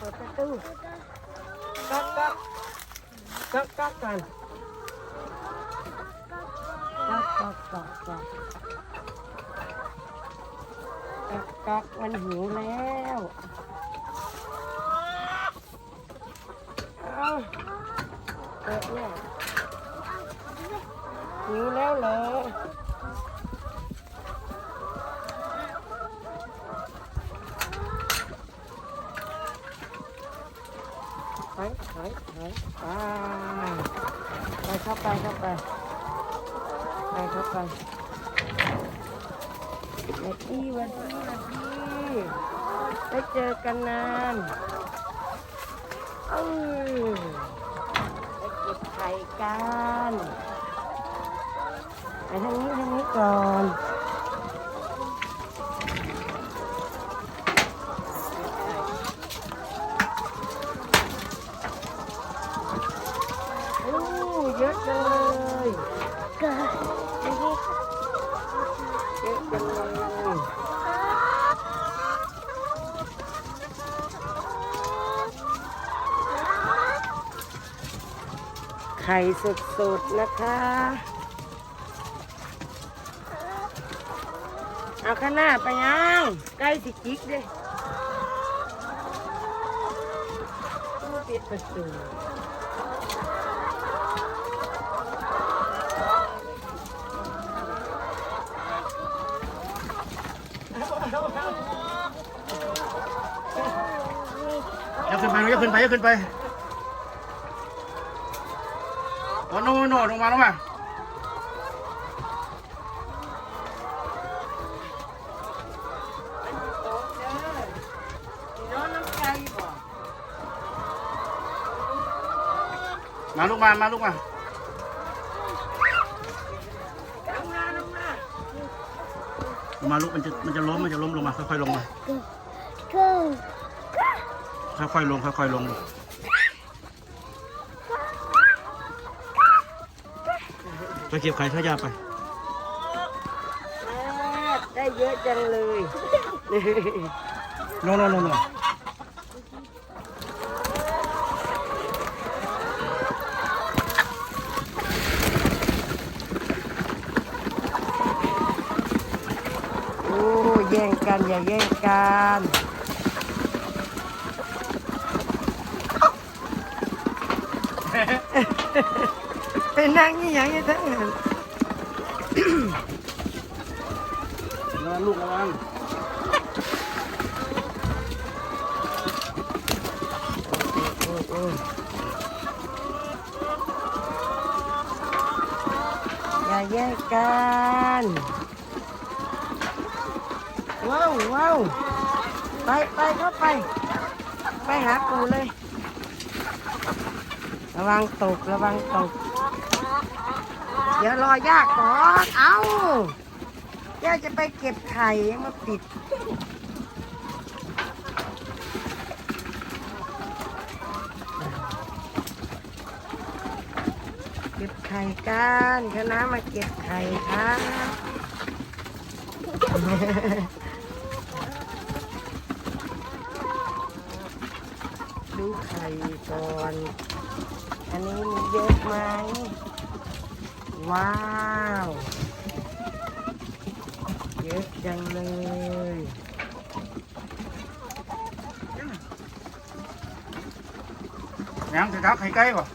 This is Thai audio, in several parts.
เปิดประตูก๊อกก๊อกก๊อกก๊อกกันก๊อกก๊อกก๊อกก๊อกก๊อกก๊อกมันหิวแล้วเอาเปิดเนี่ยหิวแล้วเหรอ ถอยถอยถอยไปไปเข้าไปเข้าไปไปเข้าไปวันดีวันดีวันดีได้เจอกันนานเออไปเก็บไข่กันไปทางนี้ทางนี้ก่อน โอ้ เยอะจังเลยเกิดเยอะจังเลยไข่สดๆนะคะ เอาข้างหน้าไปยังใกล้สิจิกเด้ปิดประตู ยกขึ้นไปยกขึ้นไปยกขึ้นไปโอ้โนโนลงมาลงมาน้องน้ำใจบ่มาลูกมา มาลูกมาลงมาลงมาลงมาลูกมันจะมันจะล้มมันจะล้มลงมาค่อยๆลงมา ค่อยๆลงค่อยๆลงไปเก็บไข่ข้าวยาไป ได้เยอะจังเลยลงลงลงลงโอ้แย่งกันอย่าแย่งกัน ไปนั่งนี่อย่างนี้ทั้งนั้นระวังลูกระวังโอ้โอ้อย่าแย่งกันว้าวว้าวไปไปเข้าไป ไปหาปูเลย ระวังตกระวังตกเดี๋ยวรอยากก่อนเอาย่าจะไปเก็บไข่มาปิด เก็บไข่กันคณะมาเก็บไข่ครับดูไข่ก่อน อันนี้มีเยอะไหม ว้าว เยอะจังเลยยังจะทักไข่ไก่ป่ะ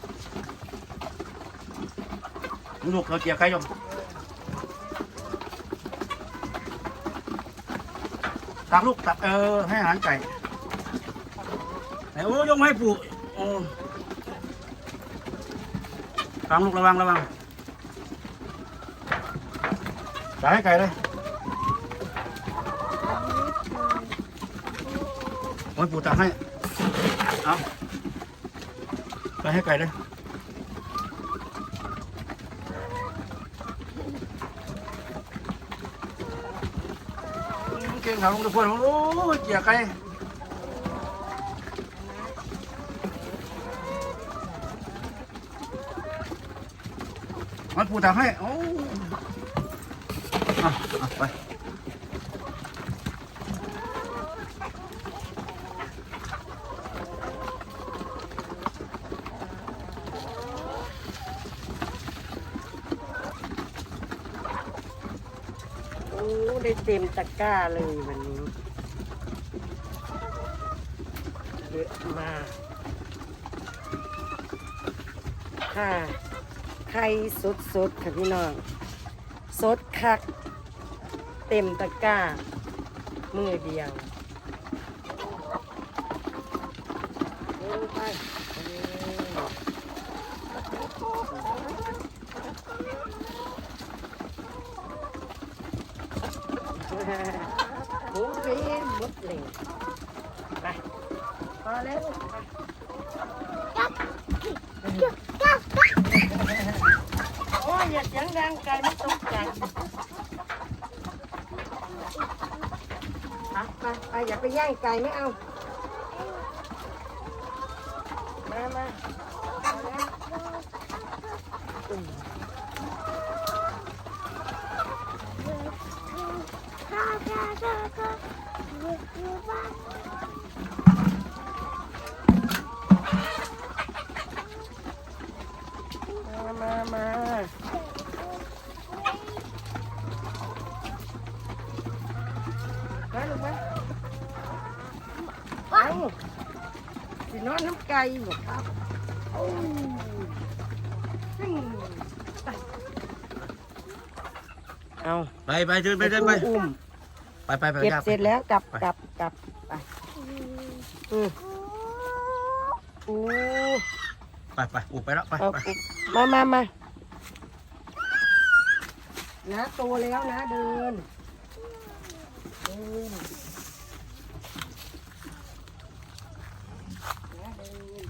ลูกเราเกี่ยวไก่ยมตักลูกตักเออให้อาหารไก่ไหนโอ้ยกมาให้ปู่โอ้ ฟังลูกระวังระวังตักให้ไก่เลยโอ้ยปูตักให้ เอาไปให้ไก่เลยเก่งขาลงตะพวนโอ้ยเจียไก่ กูทำให้โอ้อะอะไปโอ้ได้เต็มตะกร้าเลยวันนี้เยอะมากฮ่ะ ไข่สดๆค่ะพี่น้อง สดคัก เต็มตะกร้า มือเดียวดินไปหมูเรียนมดเลยไปพอแล้วไป อ้ยอย่าเสียงดังไกลไม่ตกใจไปไปไปอย่าไปแย่งไก่ไม่เอา มามาเอาแล้วอืมมามามา ไปลูกไปเอาสินอนน้ำไก่หมดครับโอ้อืมไปเอาไปไปเดินไปเดินไปอุ้มไปไปไปเก็บย่าไปเสร็จแล้วกลับไปกลับกลับไปอืมอู้ไปไปอุบไปแล้วไปเอาไปอุ๊บมามามานะโตแล้วนะเดิน เดินนะเดิน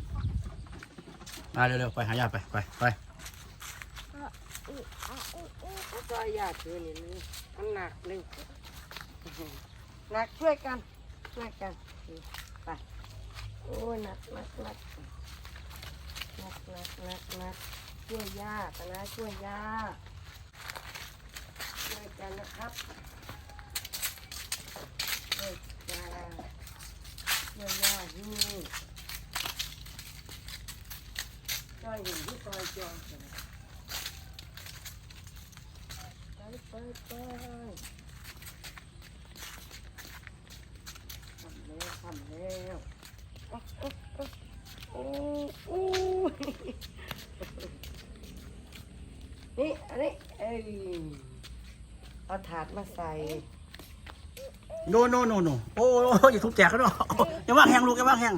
มาเร็วๆไปหาญาไปไปไปก็ยากถือนี่มันหนักเลยหนักช่วยกันช่วยกันไปโอ้หนักหนักหนักหนักหนักหนักหนักช่วยย่าคณะช่วยยาช่วยกันนะครับ ช่วยย่าช่วยย่าที่ช่วยหนึ่ที่ซอยจองกันไปไปไปทำแล้วทำแล้วอ๊ะอ๊ะอ๊ะโอ้โอ้นี่อันนี้เอ้ยเอาถาดมาใส่ โนโนโนโนโอ้โอ้อย่าทุบแจกเขาด้วยอย่าว่างแหงลูกอย่าว่างแหง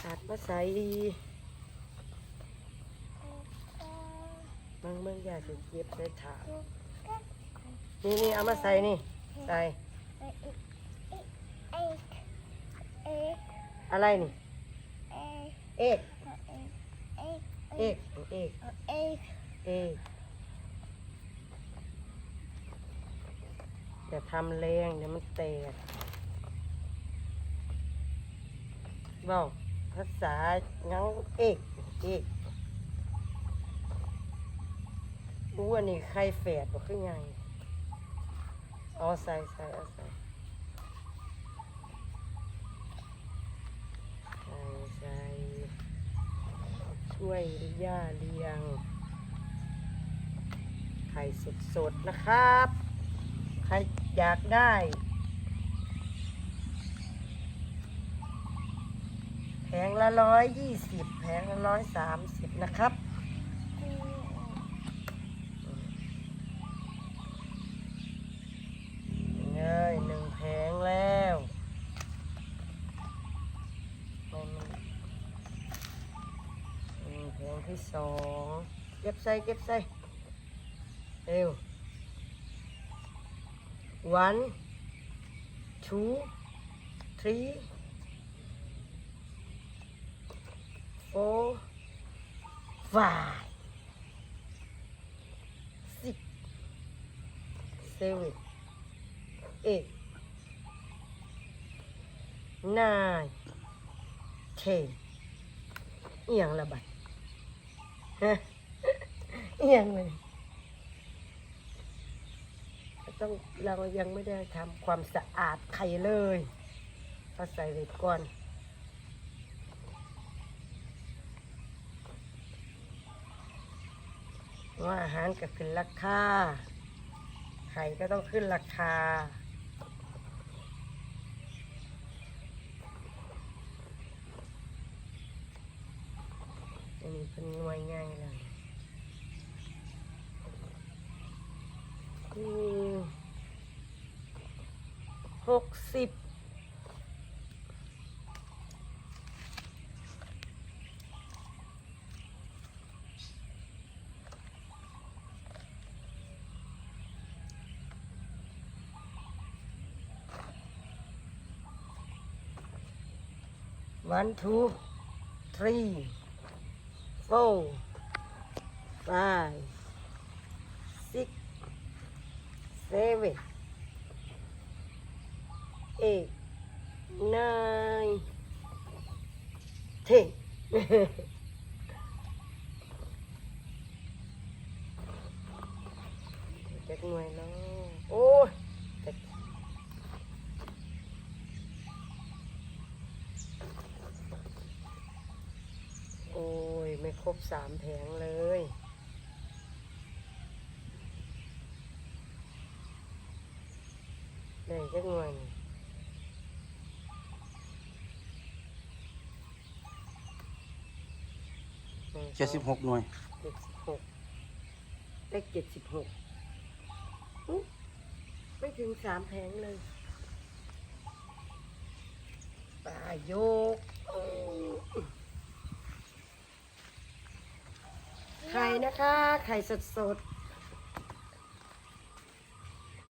ถาดมาใส่มึงมึงอยากจะเก็บใส่ถาดนี่นี่เอามาใส่นี่ ใส่ อะไรนี่ เอก เอกเอกเอกอย่าทำแรงเดี๋ยวมันแตกบอกภาษายังเอกเอกอู้อันนี้ใครแฝดบอกขึ้นไงเอาใส่ใส่เอาใส่ใส่ใส่ ช่วยย่าเลี้ยง ไข่สดๆนะครับ ใครอยากได้แผงละร้อยยี่สิบแผงละร้อยสามสิบนะครับ ที่สองเก็บใส่เก็บใส่เร็ว one, two, three, four, five. Six. Seven. Eight. Nine. Ten. อย่างละบัด ยังเลยต้องเรายังไม่ได้ทำความสะอาดไข่เลยเราใส่เว้ก่อนว่าอาหารก็ขึ้นราคาไข่ก็ต้องขึ้นราคา เป็นหน่วยง่ายเลยอืมหกสิบ One, two, three, four, five, six, seven, eight, nine, ten. chắc ngoài nó ôi บสามแผงเลย ได้จักหน่วยนี่หนึ่งเจ็ดสิบหกหน่วยเจ็ดสิบหกเลขเจ็ดสิบหกอุ๊ยไม่ถึงสามแผงเลยปลาโยกอื้อ ไข่นะคะ ไข่สดสดๆ